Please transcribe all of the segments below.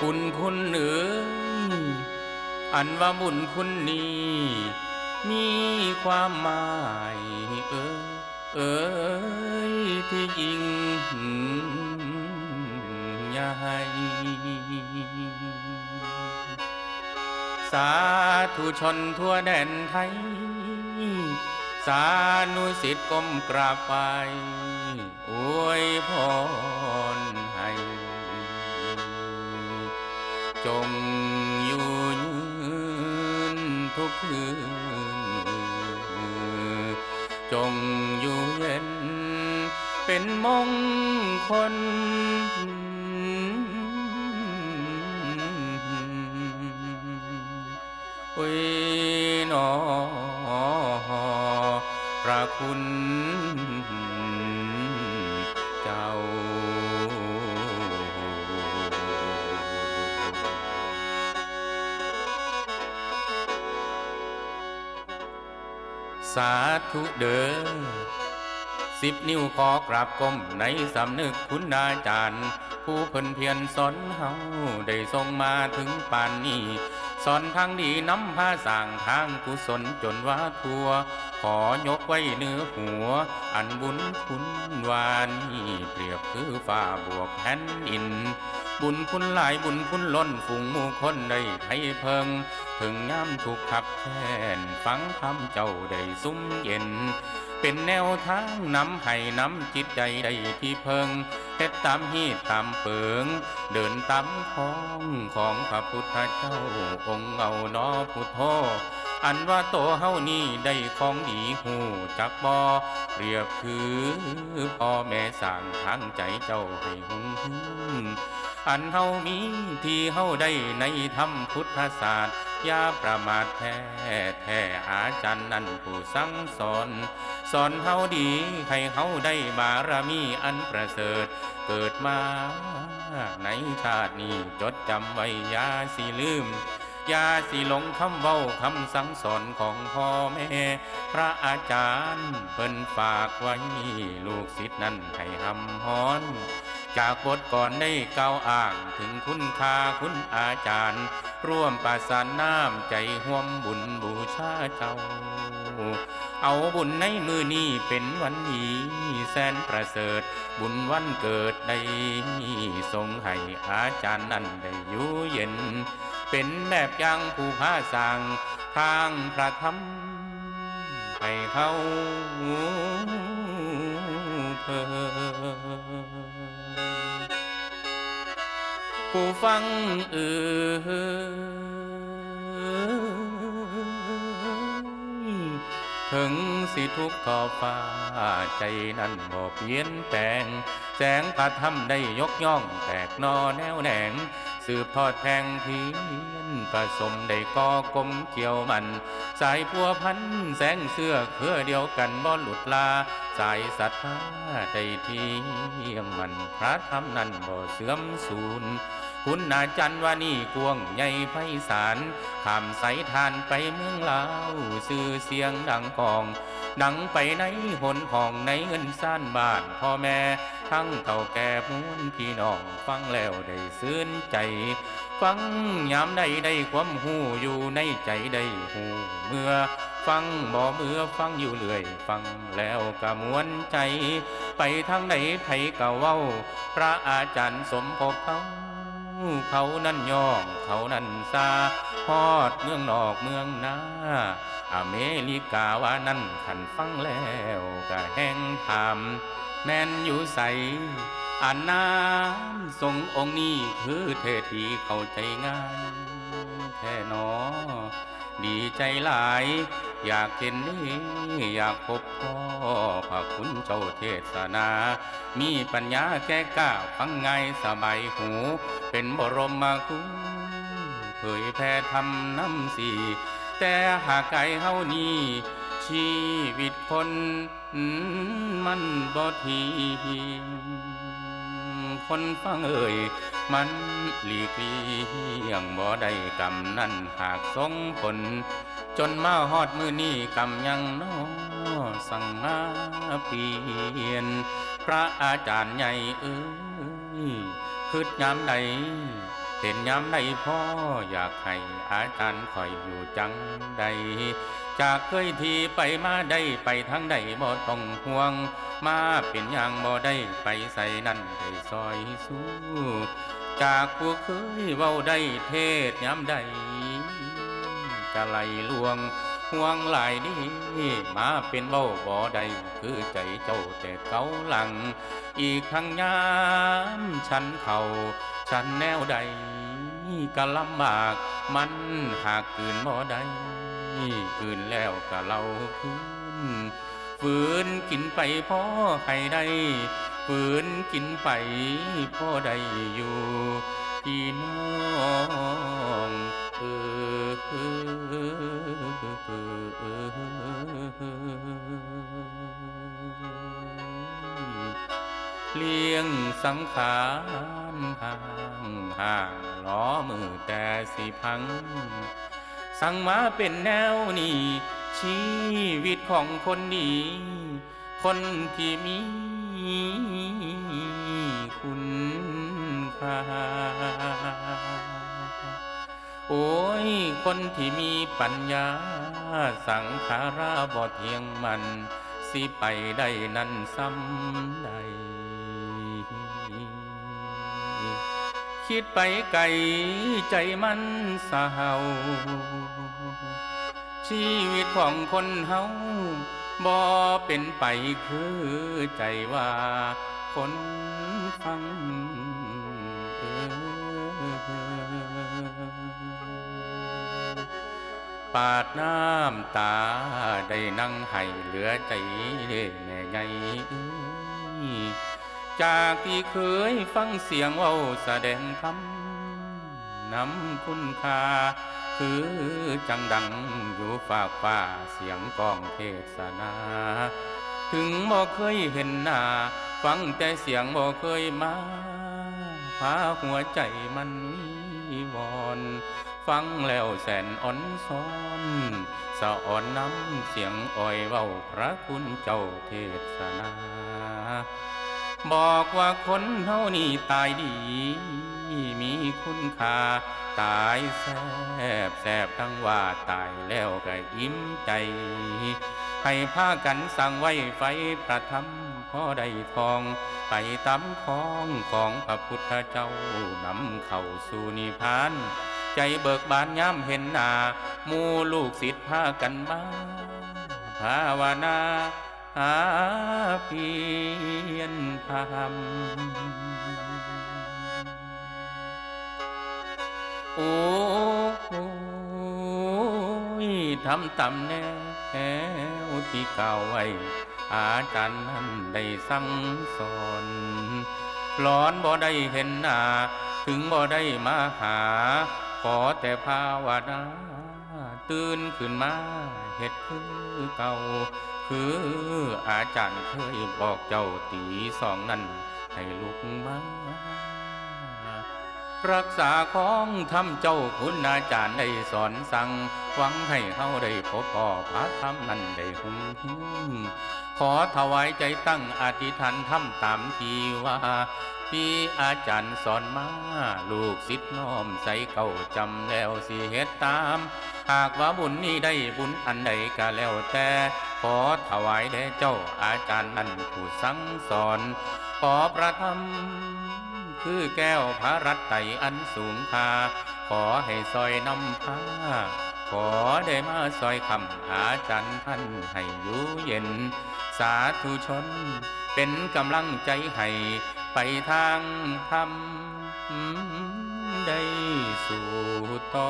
บุญคุณเอ๋ยอันว่าบุญคุณนี้ มีความหมายเอ๋ยเอ๋ยที่ยิ่งใหญ่สาธุชนทั่วแดนไทย สานุสิทธิ์ก้มกราบไหว้อวยพร จงอยู่ยืนทุกคืนจงอยู่เย็น เป็นมงคลโอ้ยนอพระคุณ สาธุเด้อสิบนิ้วขอกราบก้มในสำนึกคุณอาจารย์ ผู้เพิ่นเพียรสอนเฮาได้ทรงมาถึงป่านนี้สอนทางดีนำพาสร้างทางกุศลจนว่าทั่วขอยกไว้เนื้อหัว อันบุญคุณวานีเปรียบคือฟ้าบวกแผ่นดิน บุญคุณหลายบุญคุณล้นฝูงมู่คนได้ให้เพิง ถึงยามถูกขับแค้นฟังคำเจ้าได้ซุ้มเย็น เป็นแนวทางนำให้นำจิตใจได้ที่เพิงเฮ็ดตามฮีตตามเปิง เดินตามของของพระพุทธเจ้าองค์เอานอพุทโธ อันว่าโตเฮานี่ได้ของดีหูจักบ่เรียบคือพ่อแม่สร้างทางใจเจ้าให้หุ่งอันเฮามีที่เฮาได้ในธรรมพุทธศาสตร์อย่าประมาทแท้แท้อาจารย์นั่นผู้สั่งสอน สอนเฮาดีให้เฮาได้บารมีอันประเสริฐ เกิดมาในชาตินี้จดจำไว้อย่าสิลืม ย่าสิหลงคำเว้าคำสั่งสอนของพ่อแม่ พระอาจารย์เพิ่นฝากไว้ลูกศิษย์นั้นให้หำฮอน จากบทก่อนได้กล่าอ้างถึงคุณค่าคุณอาจารย์ ร่วมประสานน้ำใจห่วมบุญบูชาเจ้า เอาบุญในมือนี้เป็นวันดีแสนประเสริฐ บุญวันเกิดได้ทรงให้อาจารย์นั้นได้อยู่เย็น เป็นแบบย่างผู้พาสั่งทางพระธรรมให้เขาเพิ่ผู้ฟังเอ่ยถึงสิทุกข์ทอฟ้าใจนั้นบ่เปลี่ยนแปลง แสงพระธรรมได้ยกย่องแตกนอแนวแหนง สืบทอดแทงเทียนผสมได้ก่อกลมเกี่ยวมัน สายพัวพันแสงเสื้อเพื่อเดียวกันบ่หลุดลา สายศรัทธาได้เที่ยงมันพระธรรมนั้นบ่เสื่อมสูญ คุณอาจารย์ว่านี่กวงใหญ่ไพศาลข้ามสายทานไปเมืองลาวสื่อเสียงดังกอง ดังไปในหนห้องในเงินซ่านบ้านพ่อแม่ ทั้งเท่าแก่มูนพี่น้องฟังแล้วได้ซื่นใจ ฟังยามใดได้ความหูอยู่ในใจได้หูเมื่อฟังบ่เมื่อฟังอยู่เรื่อย ฟังแล้วก็มวนใจ ไปทางไหนไผก็เว้า พระอาจารย์สมภพเขา เขานั่นย่องเขานั่นซาฮอดเมืองนอกเมืองนาอเมริกาว่านั่นขันฟังแล้วก็แห้งถามแม่นอยู่ใสอันนานทรงองค์นี้คือเทศดีเข้าใจง่ายแท้หนอดีใจหลาย อยากเห็นนี้อยากพบพ่อพระคุณเจ้าเทศนา มีปัญญาแก้กล้าฟังไงสบายหู เป็นบรมมาคุณเผยแผ่ธรรมน้ำสี แต่หากไกลเฮานี้ ชีวิตคน มันบ่ที คนฟังเอ่ยมันหลีกเลี่ยงบ่ได้กำนั้นหากสงผล จนมาฮอดมือนี้กำยังน้อสังมาเปลี่ยน พระอาจารย์ใหญ่เอ้ยคืดยามใดเห็นย้ำใดพ่ออยากให้อาจารย์คอยอยู่จังใด จากเคยทีไปมาได้ไปทางใดบ่ต้องห่วง มาเป็นอย่างบ่ได้ไปใส่นั่นได้ซอยสู้จากผู้เคยเว้าได้เทศย้ำใดกะไหลลวงห่วงหลายดีมาเป็นเว้าบ่ได้คือใจเจ้าแต่เกาหลัง อีกทั้งยามฉันเขาฉันแนวใดก็ลำบากมันหากกืนบ่ได้ กืนแล้วก็เล่าคืนฝืนกินไปพ่อให้ได้ฝืนกินไปพ่อได้อยู่พี่น้องเออเออเออเลี้ยงสังขารห่างห่างล้อมือแต่สิพัง สั่งมาเป็นแนวนี้ชีวิตของคนดีคนที่มีคุณค่าโอ้ย คนที่มีปัญญา สังขาราบ่เทียงมัน สิไปได้นั้นซ้ำใด คิดไปไกลใจมันสาเฮาชีวิตของคนเฮาบ่เป็นไปคือใจว่าคนฟังปาดน้ำตาได้นั่งให้เหลือใจแม่ใหญ่ จากที่เคยฟังเสียงเว้าแสดงธรรมนำคุณค่า คือจังดังอยู่ฝากฟ้าเสียงกองเทศนา ถึงบ่เคยเห็นหน้า ฟังแต่เสียงบ่เคยมาพาหัวใจมันวิวอนฟังแล้วแสนอ่อนซ้อนสะอ่อนน้ำเสียงอ่อยเว้าพระคุณเจ้าเทศนา บอกว่าคนเฮานี่ตายดี มีคุณค่า ตายแซบแซบทั้งว่าตายแล้วก็อิ่มใจ ให้พากันสั่งไว้ไฟประทับพ่อได้ทอง ไปตำของของพระพุทธเจ้านำเข้าสู่นิพพานใจเบิกบานย้ำเห็นหนา มูลูกศิษย์พากันมาภาวนา หาเพียนธรรมโอ้ยทำตำแนวที่เก่าไว้ อาจารย์นั้นได้สั่งสอนหลอนบ่ได้เห็นหน้า ถึงบ่ได้มาหา ขอแต่ภาวนาตื่นขึ้นมาเฮ็ดคือเก่า คืออาจารย์เคยบอกเจ้าตีสองนั้น ให้ลุกมารักษาของทำเจ้าคุณอาจารย์ได้สอนสั่งหวังให้เฮาได้พบพ่อพระธรรมนั้นได้หุ่ง ขอถวายใจตั้งอธิษฐานทำตามทีว่าที่อาจารย์สอนมา ลูกศิษย์น้อมใส่เก่าจำแล้วสิเฮ็ดตาม หากว่าบุญนี้ได้บุญอันใดก็แล้วแต่ ขอถวายแด่เจ้าอาจารย์นั้นผู้สั่งสอน ขอประทำคือแก้วพระรัตไตอันสูงค่าขอให้ซอยนำพา ขอได้มาซอยคำอาจารย์ท่านให้อยู่เย็น สาธุชน เป็นกำลังใจให้ไปทางธรรมได้สู่ต่อ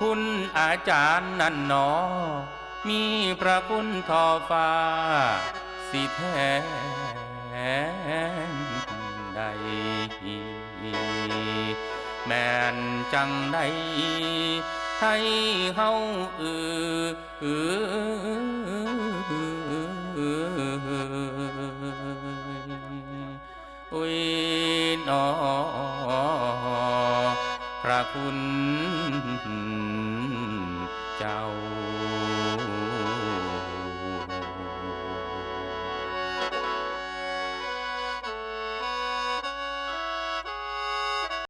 คุณอาจารย์นั่นหนอ มีพระคุณทอฟ้า สิแทนใด แม่นจังไดไทยเฮาอืออือุ้ยนอพระคุณ